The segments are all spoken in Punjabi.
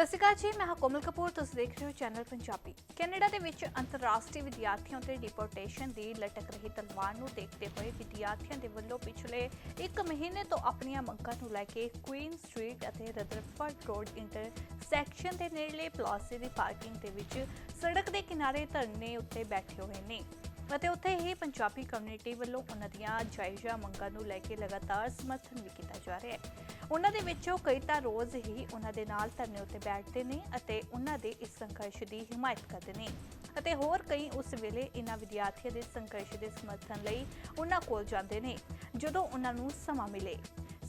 ਸਤਿ ਸ਼੍ਰੀ ਅਕਾਲ ਜੀ, ਮੈਂ ਹਾਂ ਕੋਮਲ ਕਪੂਰ, ਤੁਸੀਂ ਦੇਖ ਰਹੇ ਹੋ ਚੈਨਲ ਪੰਜਾਬੀ। ਕੈਨੇਡਾ ਦੇ ਵਿੱਚ ਅੰਤਰਰਾਸ਼ਟਰੀ ਵਿਦਿਆਰਥੀਆਂ ਤੇ ਡਿਪੋਰਟੇਸ਼ਨ ਦੀ ਲਟਕ ਰਹੀ ਤਲਵਾਰ ਨੂੰ ਦੇਖਦੇ ਹੋਏ ਵਿਦਿਆਰਥੀਆਂ ਦੇ ਵੱਲੋਂ ਪਿਛਲੇ 1 ਮਹੀਨੇ ਤੋਂ ਆਪਣੀਆਂ ਮੰਗਾਂ ਨੂੰ ਲੈ ਕੇ ਕੁਈਨ ਸਟਰੀਟ ਅਤੇ ਰਦਰਫੋਰਡ ਰੋਡ ਇੰਟਰਸੈਕਸ਼ਨ ਦੇ ਨੇੜਲੇ ਪਲਾਜ਼ੇ ਦੀ ਪਾਰਕਿੰਗ ਦੇ ਵਿੱਚ ਸੜਕ ਦੇ ਕਿਨਾਰੇ ਧਰਨੇ ਉੱਤੇ ਬੈਠੇ ਹੋਏ ਨੇ। ਅਤੇ ਉੱਥੇ ਹੀ ਪੰਜਾਬੀ ਕਮਿਊਨਿਟੀ ਵੱਲੋਂ ਉਹਨਾਂ ਦੀਆਂ ਜਾਇਜ਼ਾ ਮੰਗਾਂ ਨੂੰ ਲੈ ਕੇ ਲਗਾਤਾਰ ਸਮਰਥਨ ਵੀ ਕੀਤਾ ਜਾ ਰਿਹਾ ਹੈ। ਉਹਨਾਂ ਦੇ ਵਿੱਚੋਂ ਕਈ ਤਾਂ ਰੋਜ਼ ਹੀ ਉਹਨਾਂ ਦੇ ਨਾਲ ਧਰਨੇ ਉੱਤੇ ਬੈਠਦੇ ਨੇ ਅਤੇ ਉਹਨਾਂ ਦੇ ਇਸ ਸੰਘਰਸ਼ ਦੀ ਹਿਮਾਇਤ ਕਰਦੇ ਨੇ ਅਤੇ ਹੋਰ ਕਈ ਉਸ ਵੇਲੇ ਇਹਨਾਂ ਵਿਦਿਆਰਥੀਆਂ ਦੇ ਸੰਘਰਸ਼ ਦੇ ਸਮਰਥਨ ਲਈ ਉਹਨਾਂ ਕੋਲ ਜਾਂਦੇ ਨੇ, ਜਦੋਂ ਉਹਨਾਂ ਨੂੰ ਸਮਾਂ ਮਿਲੇ।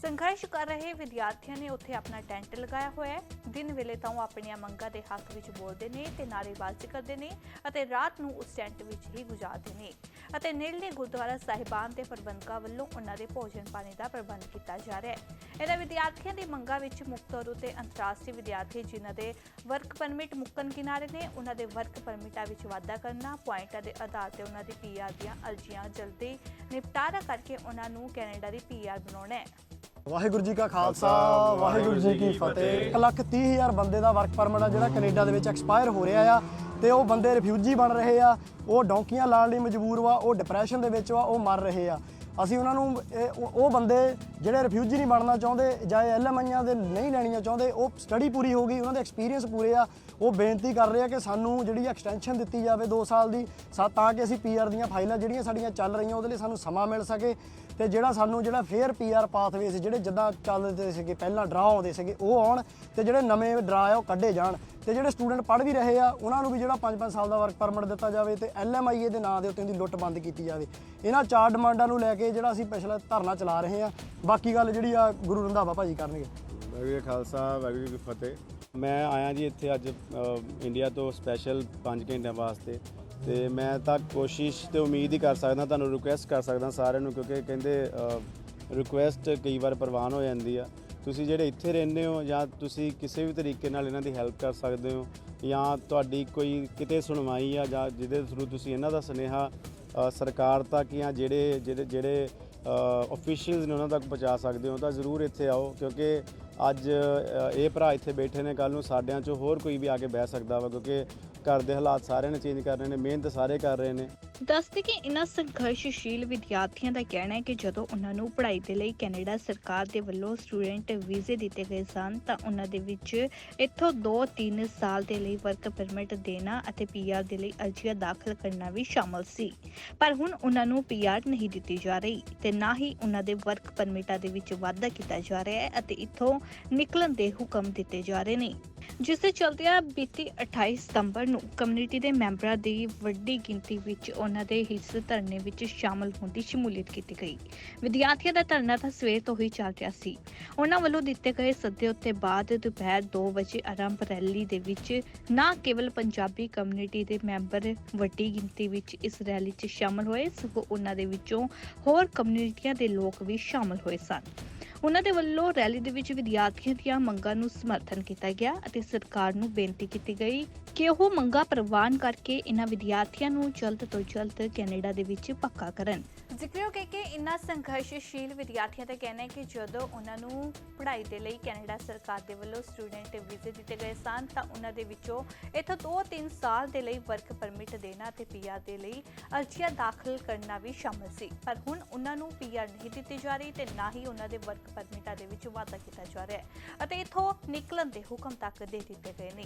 ਸੰਘਰਸ਼ ਕਰ ਰਹੇ ਵਿਦਿਆਰਥੀਆਂ ਨੇ ਉੱਥੇ ਆਪਣਾ ਟੈਂਟ ਲਗਾਇਆ ਹੋਇਆ ਹੈ। ਦਿਨ ਵੇਲੇ ਤਾਂ ਉਹ ਆਪਣੀਆਂ ਮੰਗਾਂ ਦੇ ਹੱਕ ਵਿੱਚ ਬੋਲਦੇ ਨੇ ਤੇ ਨਾਅਰੇਬਾਜ਼ੀ ਕਰਦੇ ਨੇ ਅਤੇ ਰਾਤ ਨੂੰ ਉਸ ਟੈਂਟ ਵਿੱਚ ਹੀ ਗੁਜ਼ਾਰਦੇ ਨੇ। ਅਤੇ ਨੇੜਲੇ ਗੁਰਦੁਆਰਾ ਸਾਹਿਬਾਨ ਦੇ ਪ੍ਰਬੰਧਕਾਂ ਵੱਲੋਂ ਉਹਨਾਂ ਦੇ ਭੋਜਨ ਪਾਣੀ ਦਾ ਪ੍ਰਬੰਧ ਕੀਤਾ ਜਾ ਰਿਹਾ ਹੈ। ਇਹਨਾਂ ਵਿਦਿਆਰਥੀਆਂ ਦੀ ਮੰਗਾਂ ਵਿੱਚ ਮੁੱਖ ਤੌਰ ਉਤੇ ਅੰਤਰਰਾਸ਼ਟਰੀ ਵਿਦਿਆਰਥੀ ਜਿਨ੍ਹਾਂ ਦੇ ਵਰਕ ਪਰਮਿਟ ਮੁੱਕਣ ਕਿਨਾਰੇ ਨੇ, ਉਹਨਾਂ ਦੇ ਵਰਕ ਪਰਮਿਟਾਂ ਵਿੱਚ ਵਾਧਾ ਕਰਨਾ, ਪੁਆਇੰਟਾਂ ਦੇ ਆਧਾਰ ਤੇ ਉਹਨਾਂ ਦੀ ਪੀਆਰ ਦੀਆਂ ਅਰਜ਼ੀਆਂ ਜਲਦੀ ਨਿਪਟਾਰਾ ਕਰਕੇ ਉਹਨਾਂ ਨੂੰ ਕੈਨੇਡਾ ਦੀ ਪੀਆਰ ਬਣਾਉਣਾ ਹੈ। ਵਾਹਿਗੁਰੂ ਜੀ ਕਾ ਖਾਲਸਾ ਵਾਹਿਗੁਰੂ ਜੀ ਕੀ ਫਤਿਹ। 1 ਲੱਖ 30 ਹਜ਼ਾਰ ਬੰਦੇ ਦਾ ਵਰਕ ਪਰਮਿਟ ਆ ਜਿਹੜਾ ਕੈਨੇਡਾ ਦੇ ਵਿੱਚ ਐਕਸਪਾਇਰ ਹੋ ਰਿਹਾ ਆ ਤੇ ਉਹ ਬੰਦੇ ਰਿਫਿਊਜੀ ਬਣ ਰਹੇ ਆ ਉਹ ਡੌਂਕੀਆਂ ਲਾਣ ਲਈ ਮਜਬੂਰ ਵਾ ਉਹ ਡਿਪਰੈਸ਼ਨ ਦੇ ਵਿੱਚ ਵਾ ਉਹ ਮਰ ਰਹੇ ਆ। ਅਸੀਂ ਉਹਨਾਂ ਨੂੰ, ਇਹ- ਉਹ ਉਹ ਬੰਦੇ ਜਿਹੜੇ ਰਿਫਿਊਜੀ ਨਹੀਂ ਬਣਨਾ ਚਾਹੁੰਦੇ, ਜਾਂ ਐਲਐਮਆਈਆਂ ਦੇ ਨਹੀਂ ਲੈਣੀਆਂ ਚਾਹੁੰਦੇ, ਉਹ ਸਟੱਡੀ ਪੂਰੀ ਹੋ ਗਈ, ਉਹਨਾਂ ਦੇ ਐਕਸਪੀਰੀਅੰਸ ਪੂਰੇ ਆ। ਉਹ ਬੇਨਤੀ ਕਰ ਰਹੇ ਆ ਕਿ ਸਾਨੂੰ ਜਿਹੜੀ ਐਕਸਟੈਂਸ਼ਨ ਦਿੱਤੀ ਜਾਵੇ 2 ਸਾਲ ਦੀ, ਸਾ- ਤਾਂ ਕਿ ਅਸੀਂ ਪੀਆਰ ਦੀਆਂ ਫਾਈਲਾਂ ਜਿਹੜੀਆਂ ਸਾਡੀਆਂ ਚੱਲ ਰਹੀਆਂ, ਉਹਦੇ ਲਈ ਸਾਨੂੰ ਸਮਾਂ ਮਿਲ ਸਕੇ ਤੇ ਜਿਹੜਾ ਸਾਨੂੰ ਜਿਹੜਾ ਫੇਅਰ ਪੀਆਰ ਪਾਥਵੇ ਸੀ, ਜਿਹੜੇ ਜਿੱਦਾਂ ਚੱਲਦੇ ਸੀਗੇ, ਪਹਿਲਾਂ ਡਰਾ ਆਉਂਦੇ ਸੀਗੇ, ਉਹ ਆਉਣ ਤੇ ਜਿਹੜੇ ਨਵੇਂ ਡਰਾ ਆ, ਉਹ ਕੱਢੇ ਜਾਣ। ਤੇ ਜਿਹੜੇ ਸਟੂਡੈਂਟ ਪੜ੍ਹ ਵੀ ਰਹੇ ਆ, ਉਹਨਾਂ ਨੂੰ ਵੀ ਜਿਹੜਾ 5-5 ਸਾਲ ਦਾ ਵਰਕ ਪਰਮਿਟ ਦਿੱਤਾ ਜਾਵੇ ਤੇ ਐਲਐਮਆਈਏ ਦੇ ਨਾਂ ਦੇ ਉੱਤੇ ਉਹਦੀ ਲੁੱਟ ਬੰਦ ਕੀਤੀ ਜਾਵੇ। ਇਹਨਾਂ ਚਾਰ ਡਿਮਾਂਡਾਂ ਨੂੰ ਲੈ ਕੇ ਜਿਹੜਾ ਅਸੀਂ ਪਿਛਲਾ ਧਰਨਾ ਚਲਾ ਰਹੇ ਆ ਬਾਕੀ ਗੱਲ ਜਿਹੜੀ ਆ ਗੁਰੂ ਰੰਧਾਵਾ ਭਾਜੀ ਕਰਨਗੇ। ਵਾਹਿਗੁਰੂ ਜੀ ਕਾ ਖਾਲਸਾ ਵਾਹਿਗੁਰੂ ਜੀ ਕੀ ਫਤਿਹ। ਮੈਂ ਆਇਆ ਜੀ ਇੱਥੇ ਅੱਜ ਅ, ਇੰਡੀਆ ਤੋਂ ਸਪੈਸ਼ਲ 5 ਘੰਟਿਆਂ ਵਾਸਤੇ ਤੇ ਮੈਂ ਤਾਂ ਕੋਸ਼ਿਸ਼ ਤੇ ਉਮੀਦ ਹੀ ਕਰ ਸਕਦਾ ਤੁਹਾਨੂੰ ਰਿਕੁਐਸਟ ਕਰ ਸਕਦਾ ਸਾਰਿਆਂ ਨੂੰ ਕਿਉਂਕਿ ਕਹਿੰਦੇ ਰਿਕੁਐਸਟ ਕਈ ਵਾਰ ਪ੍ਰਵਾਨ ਹੋ ਜਾਂਦੀ ਆ। ਤੁਸੀਂ ਜਿਹੜੇ ਇੱਥੇ ਰਹਿੰਦੇ ਹੋ ਜਾਂ ਤੁਸੀਂ ਕਿਸੇ ਵੀ ਤਰੀਕੇ ਨਾਲ ਇਹਨਾਂ ਦੀ ਹੈਲਪ ਕਰ ਸਕਦੇ ਹੋ ਜਾਂ ਤੁਹਾਡੀ ਕੋਈ ਕਿਤੇ ਸੁਣਵਾਈ ਆ ਜਾਂ ਜਿਹਦੇ ਥਰੂ ਤੁਸੀਂ ਇਹਨਾਂ ਦਾ ਸੁਨੇਹਾ ਸਰਕਾਰ ਤੱਕ ਜਾਂ ਜਿਹੜੇ ਜਿਹੜੇ ਜਿਹੜੇ ਅਫੀਸ਼ੀਅਲਸ ਨੇ ਉਹਨਾਂ ਤੱਕ ਪਹੁੰਚਾ ਸਕਦੇ ਹੋ ਤਾਂ ਜ਼ਰੂਰ ਇੱਥੇ ਆਓ ਕਿਉਂਕਿ ਅੱਜ ਇਹ ਭਰਾ ਇੱਥੇ ਬੈਠੇ ਨੇ ਕੱਲ ਨੂੰ ਸਾਡਿਆਂ ਚੋਂ ਹੋਰ ਕੋਈ ਵੀ ਆ ਕੇ ਬਹਿ ਸਕਦਾ ਵਾ, ਕਿਉਂਕਿ ਘਰ ਦੇ ਹਾਲਾਤ ਸਾਰਿਆਂ ਨੇ ਚੇਂਜ ਕਰ ਰਹੇ ਨੇ, ਮਿਹਨਤ ਸਾਰੇ ਕਰ ਰਹੇ ਨੇ। ਦੱਸਦੇ ਕਿ ਇਨ੍ਹਾਂ ਸੰਘਰਸ਼ਸ਼ੀਲ ਵਿਦਿਆਰਥੀਆਂ ਦਾ ਕਹਿਣਾ ਹੈ ਕਿ ਜਦੋਂ ਉਹਨਾਂ ਨੂੰ ਪੜ੍ਹਾਈ ਦੇ ਲਈ ਕੈਨੇਡਾ ਸਰਕਾਰ ਦੇ ਵੱਲੋਂ ਸਟੂਡੈਂਟ ਵੀਜ਼ੇ ਦਿੱਤੇ ਗਏ ਸਨ, ਤਾਂ ਉਹਨਾਂ ਦੇ ਵਿੱਚ ਇੱਥੋਂ 2-3 ਸਾਲ ਦੇ ਲਈ ਵਰਕ ਪਰਮਿਟ ਦੇਣਾ ਅਤੇ ਪੀਆਰ ਦੇ ਲਈ ਅਰਜ਼ੀਆਂ ਦਾਖਲ ਕਰਨਾ ਵੀ ਸ਼ਾਮਲ ਸੀ। ਪਰ ਹੁਣ ਉਹਨਾਂ ਨੂੰ ਪੀਆਰ ਨਹੀਂ ਦਿੱਤੀ ਜਾ ਰਹੀ ਤੇ ਨਾ ਹੀ ਉਹਨਾਂ ਦੇ ਵਰਕ ਪਰਮਿਟਾਂ ਦੇ ਵਿੱਚ ਵਾਧਾ ਕੀਤਾ ਜਾ ਰਿਹਾ ਹੈ ਅਤੇ ਇੱਥੋਂ ਨਿਕਲਣ ਦੇ ਹੁਕਮ ਦਿੱਤੇ ਜਾ ਰਹੇ ਨੇ। ਜਿਸ ਦੇ ਚਲਦਿਆਂ ਬੀਤੀ 28 ਸਤੰਬਰ ਨੂੰ ਕਮਿਊਨਿਟੀ ਦੇ ਮੈਂਬਰਾਂ ਦੀ ਵੱਡੀ ਗਿਣਤੀ ਵਿੱਚ ਉਹਨਾਂ ਦੇ ਇਸ ਧਰਨੇ ਵਿੱਚ ਸ਼ਾਮਲ ਹੋਣ ਦੀ ਸ਼ਮੂਲੀਅਤ ਕੀਤੀ ਗਈ। ਵਿਦਿਆਰਥੀਆਂ ਦਾ ਧਰਨਾ ਤਾਂ ਸਵੇਰ ਤੋਂ ਹੀ ਚੱਲ ਰਿਹਾ ਸੀ। ਉਹਨਾਂ ਵੱਲੋਂ ਦਿੱਤੇ ਗਏ ਸੱਦੇ ਉੱਤੇ ਬਾਅਦ ਦੁਪਹਿਰ 2 ਵਜੇ ਆਰੰਭ ਰੈਲੀ ਦੇ ਵਿੱਚ ਨਾ ਕੇਵਲ ਪੰਜਾਬੀ ਕਮਿਊਨਿਟੀ ਦੇ ਮੈਂਬਰ ਵੱਡੀ ਗਿਣਤੀ ਵਿੱਚ ਇਸ ਰੈਲੀ 'ਚ ਸ਼ਾਮਲ ਹੋਏ, ਸਗੋਂ ਉਹਨਾਂ ਦੇ ਵਿੱਚੋਂ ਹੋਰ ਕਮਿਊਨਿਟੀਆਂ ਦੇ ਲੋਕ ਵੀ ਸ਼ਾਮਲ ਹੋਏ ਸਨ। ਉਹਨਾਂ ਦੇ ਵੱਲੋਂ ਰੈਲੀ ਦੇ ਵਿੱਚ ਵਿਦਿਆਰਥੀਆਂ ਦੀਆਂ ਮੰਗਾਂ ਨੂੰ ਸਮਰਥਨ ਕੀਤਾ ਗਿਆ ਅਤੇ ਸਰਕਾਰ ਨੂੰ ਬੇਨਤੀ ਕੀਤੀ ਗਈ ਕਿ ਉਹ ਮੰਗਾਂ ਪ੍ਰਵਾਨ ਕਰਕੇ ਇਹਨਾਂ ਵਿਦਿਆਰਥੀਆਂ ਨੂੰ ਜਲਦ ਤੋਂ ਜਲਦ ਕੈਨੇਡਾ ਦੇ ਵਿੱਚ ਪੱਕਾ ਕਰਨ। ਜ਼ਿਕਰਯੋਗ ਹੈ ਕਿ ਇਨ੍ਹਾਂ ਸੰਘਰਸ਼ਸ਼ੀਲ ਵਿਦਿਆਰਥੀਆਂ ਦਾ ਕਹਿਣਾ ਹੈ ਕਿ ਜਦੋਂ ਉਹਨਾਂ ਨੂੰ ਪੜ੍ਹਾਈ ਦੇ ਲਈ ਕੈਨੇਡਾ ਸਰਕਾਰ ਦੇ ਵੱਲੋਂ ਸਟੂਡੈਂਟ ਵੀਜ਼ੇ ਦਿੱਤੇ ਗਏ ਸਨ, ਤਾਂ ਉਹਨਾਂ ਦੇ ਵਿੱਚੋਂ ਇੱਥੋਂ 2-3 ਸਾਲ ਦੇ ਲਈ ਵਰਕ ਪਰਮਿਟ ਦੇਣਾ ਤੇ ਪੀਆਰ ਦੇ ਲਈ ਅਰਜ਼ੀਆਂ ਦਾਖਲ ਕਰਨਾ ਵੀ ਸ਼ਾਮਲ ਸੀ। ਪਰ ਹੁਣ ਉਹਨਾਂ ਨੂੰ ਪੀਆਰ ਨਹੀਂ ਦਿੱਤੀ ਜਾ ਰਹੀ ਤੇ ਨਾ ਹੀ ਉਹਨਾਂ ਦੇ ਵਰਕ ਪਰਮਿਟਾਂ ਦੇ ਵਿੱਚ ਵਾਧਾ ਕੀਤਾ ਜਾ ਰਿਹਾ ਹੈ ਅਤੇ ਇੱਥੋਂ ਨਿਕਲਣ ਦੇ ਹੁਕਮ ਤੱਕ ਦੇ ਦਿੱਤੇ ਗਏ ਨੇ।